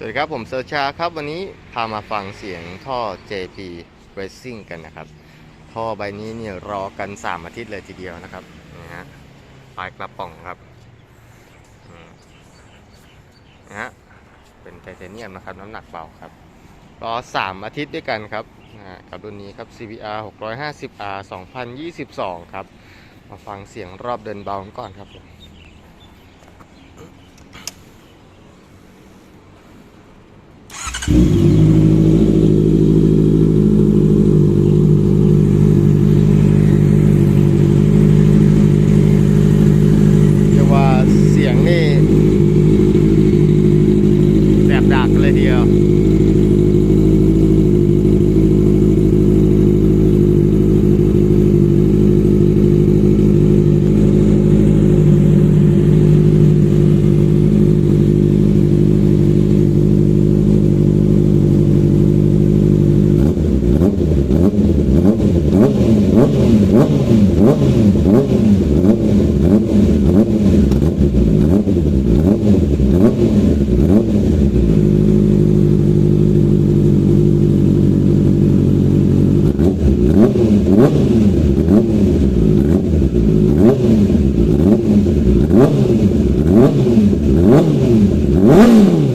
สวัสดีครับผมเซอร์ชาครับวันนี้พามาฟังเสียงท่อ JP Racing กันนะครับ ท่อใบนี้เนี่ยรอกัน 3 อาทิตย์เลยทีเดียวนะครับนะฮะปลายกระป๋องครับนะฮะเป็นไทเทเนียมนะครับน้ำหนักเบาครับ รอ 3 อาทิตย์ด้วยกันครับนะฮะกับรุ่นนี้ครับ CBR 650R 2022 ครับ มาฟังเสียงรอบเดินเบากันก่อนครับผม เ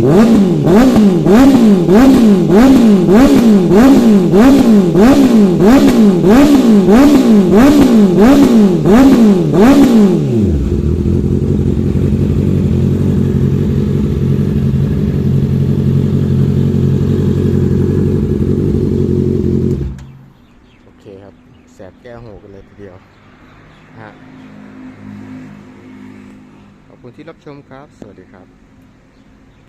Woo! โอเคครับ แสบแก้หูกันเลยทีเดียวฮะขอบคุณที่รับชมครับ สวัสดีครับ